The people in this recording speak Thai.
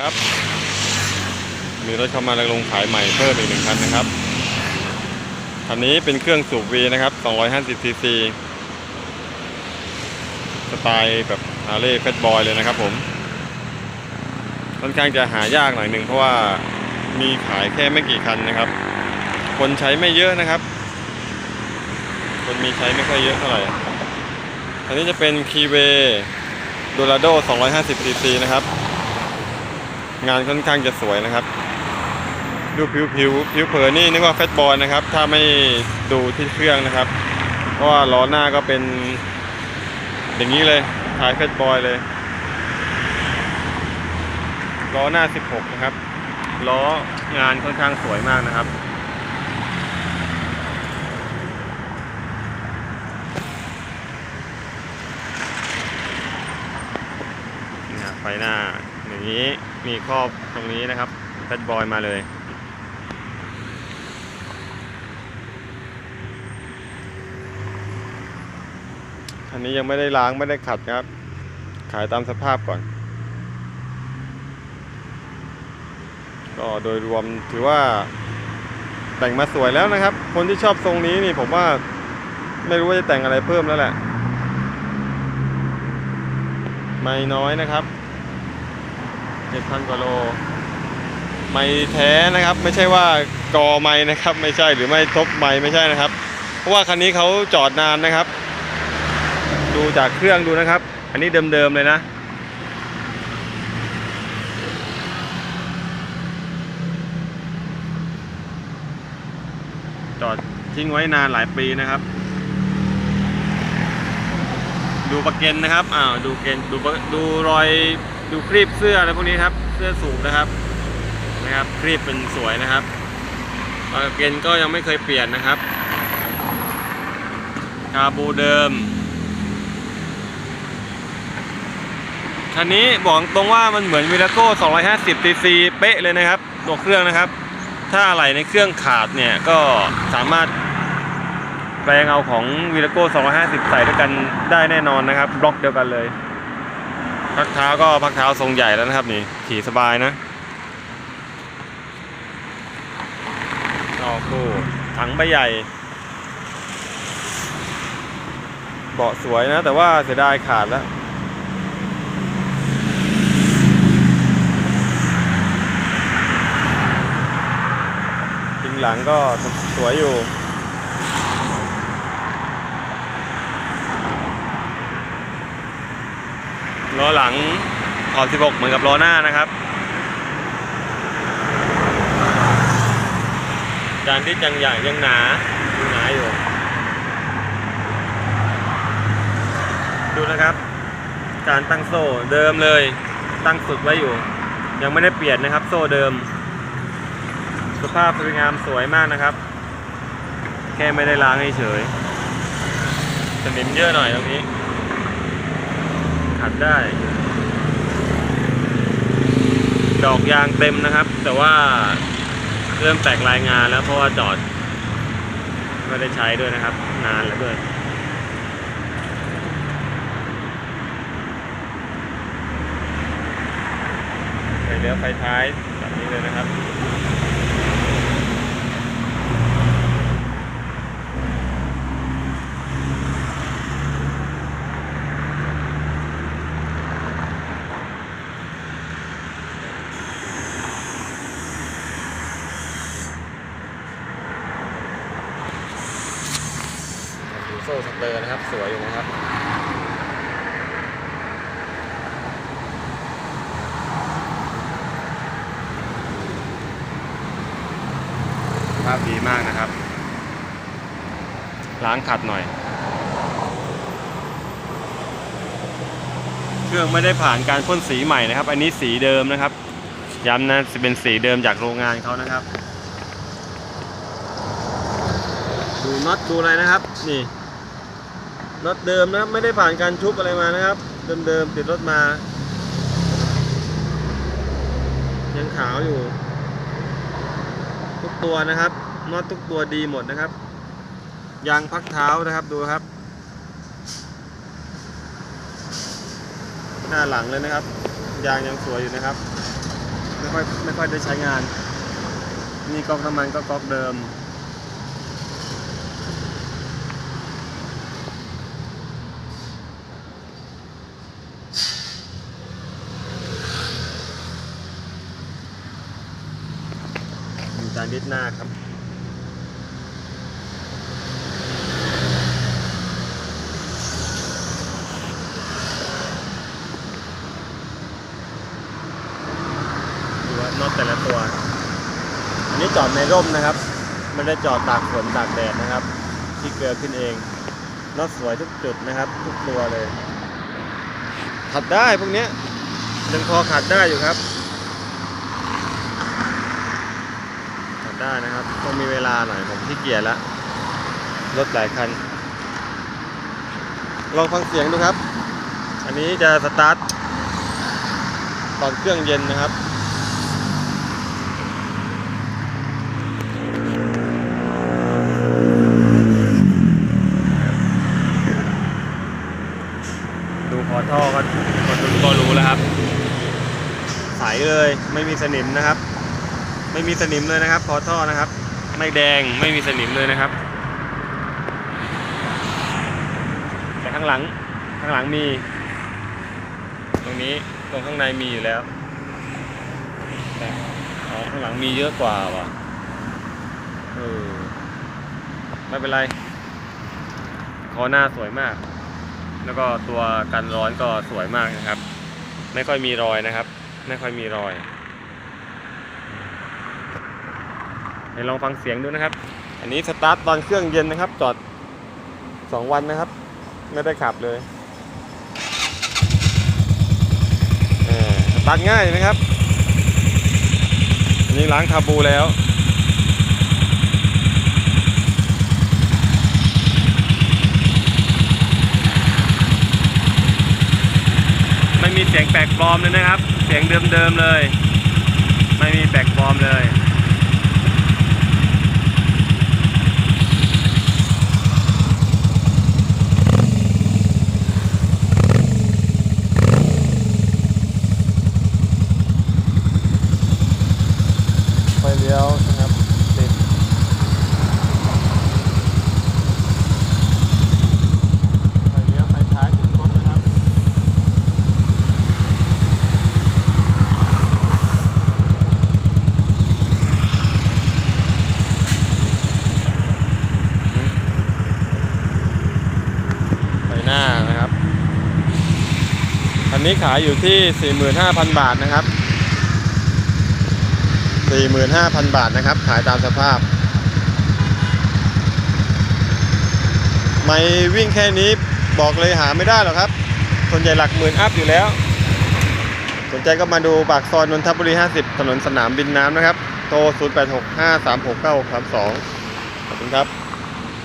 ครับมีรถเข้ามาลงขายใหม่เพิ่มอีกหนึ่งคันนะครับคันนี้เป็นเครื่องสูบวีนะครับ 250ซีซีสไตล์แบบฮาร์เลย์เฟสบอยเลยนะครับผมค่อนข้างจะหายากหน่อยหนึ่งเพราะว่ามีขายแค่ไม่กี่คันนะครับ คนใช้ไม่เยอะนะครับ คนมีใช้ไม่ค่อยเยอะเท่าไหร่อันนี้จะเป็นคีเวโดราโด250ซีซีนะครับ งานค่อนข้างจะสวยนะครับ ดูผิวผิวผิวเผินนี่นึกว่าเฟสบอลนะครับ ถ้าไม่ดูที่เครื่องนะครับ เพราะว่าล้อหน้าก็เป็น อย่างนี้เลยคล้ายเฟสบอยเลยล้อหน้า 16 นะครับ ล้องานค่อนข้างสวยมากนะครับ ไฟหน้าอย่างนี้ มีครอบตรงนี้นะครับแฟตบอยมาเลยอันนี้ยังไม่ได้ล้างไม่ได้ขัดครับ ขายตามสภาพก่อน ก็โดยรวมถือว่าแต่งมาสวยแล้วนะครับ คนที่ชอบทรงนี้นี่ผมว่าไม่รู้ว่าจะแต่งอะไรเพิ่มแล้วแหละ ไม่น้อยนะครับ 7,000 กว่าโล ไม่แท้นะครับ ไม่ใช่ว่ากอไม่นะครับ ไม่ใช่หรือไม่ทบไม่ไม่ใช่นะครับ เพราะว่าคันนี้เขาจอดนานนะครับ ดูจากเครื่องดูนะครับ อันนี้เดิมๆเลยนะจอดทิ้งไว้นานหลายปีนะครับ ดูประเก็นนะครับ อ้าว ดูเกนดูดูรอย ดูครีบเสื้ออะไรพวกนี้ครับ เสื้อสูงนะครับ นะครับครีบเป็นสวยนะครับประเก็นก็ยังไม่เคยเปลี่ยนนะครับคาบูเดิมคันนี้บอกตรงว่ามันเหมือนวิลโก้250 cc เป๊ะเลยนะครับ ตัวเครื่องนะครับ ถ้าอะไรในเครื่องขาดเนี่ยก็สามารถแปลงเอาของวีลโก้250 ใส่ด้วยกันได้แน่นอนนะครับ บล็อกเดียวกันเลย พักเท้าก็พักเท้าทรงใหญ่แล้วนะครับนี่ขี่สบายนะโอ้โหถังใบใหญ่ เบาะสวยนะ แต่ว่าเสียดายขาดแล้วจริงหลังก็สวยอยู่ ล้อหลังขอบ 16 เหมือนกับล้อหน้านะครับ จานที่ยังใหญ่ยังหนายังหนาอยู่ ดูนะครับ การตั้งโซ่เดิมเลย ตั้งสุดไว้อยู่ ยังไม่ได้เปลี่ยนนะครับ โซ่เดิม สภาพสวยงามสวยมากนะครับ แค่ไม่ได้ล้างเฉยสนิมเยอะหน่อยตรงนี้ ขัดได้ ดอกยางเต็มนะครับ แต่ว่าเริ่มแตกรายงานแล้วเพราะว่าจอด ไม่ได้ใช้ด้วยนะครับ นานแล้วด้วยไฟเลี้ยวไฟท้ายแบบนี้เลยนะครับ ดูโซ่สเตอร์นะครับ สวยอยู่นะครับภาพดีมากนะครับ ล้างขัดหน่อย เครื่องไม่ได้ผ่านการพ่นสีใหม่นะครับ อันนี้สีเดิมนะครับ ย้ำนะจะเป็นสีเดิมจากโรงงานเขานะครับ ดูน็อตดูอะไรนะครับ นี่ น็อตเดิมนะครับไม่ได้ผ่านการชุบอะไรมานะครับ เดิมๆติดรถมา ยังขาวอยู่ ทุกตัวนะครับน็อตทุกตัวดีหมดนะครับยางพักเท้านะครับดูครับ หน้าหลังเลยนะครับ ยางยังสวยอยู่นะครับ ไม่ค่อยไม่ค่อยได้ใช้งาน นี่ก๊อกน้ำมันก็ก๊อกเดิม จานดิสหน้าครับดูว่าน็อตแต่ละตัว อันนี้จอดในร่มนะครับ ไม่ได้จอดตากฝนตากแดดนะครับ ที่เกลือขึ้นเองน็อตสวยทุกจุดนะครับ ทุกตัวเลยขัดได้พวกนี้ยยังพอขัดได้อยู่ครับ ขัด ได้นะครับ ต้องมีเวลาหน่อยผมขี้เกียจละรถหลายคัน ลองฟังเสียงดูครับ อันนี้จะสตาร์ทตอนเครื่องเย็นนะครับดูคอท่อก็ก็ดูก็รู้แล้วครับ ใสเลยไม่มีสนิมนะครับ ไม่มีสนิมเลยนะครับคอท่อนะครับ ไม่แดงไม่มีสนิมเลยนะครับ แต่ข้างหลังข้างหลังมี ตรงนี้ตรงข้างในมีอยู่แล้วแต่อ๋อข้างหลังมีเยอะกว่าว่ะเออไม่เป็นไรคอหน้าสวยมาก แล้วก็ตัวกันร้อนก็สวยมากนะครับ ไม่ค่อยมีรอยนะครับ ไม่ค่อยมีรอย เดี๋ยวลองฟังเสียงดูนะครับ อันนี้สตาร์ทตอนเครื่องเย็นนะครับ จอดสองวันนะครับ ไม่ได้ขับเลยเออสตาร์ทง่ายนะครับ อันนี้ล้างคาบูแล้วไม่มีเสียงแปลกปลอมเลยนะครับ เสียงเดิมๆเลย ไม่มีแปลกปลอมเลย ไฟเลี้ยวนะครับติดไฟเลี้ยวไฟท้ายติดครบนะครับ ไฟหน้านะครับ อัน นี้ขายอยู่ที่ 45,000 บาทนะครับ 45,000 บาทนะครับ ขายตามสภาพ ไม่วิ่งแค่นี้บอกเลยหาไม่ได้หรอกครับ ส่วนใหญ่หลักหมื่นอัพอยู่แล้ว สนใจก็มาดูปากซอยนนทบุรี 50 ถนนสนามบินน้ำนะครับ โทร 0865369632 ขอบคุณครับ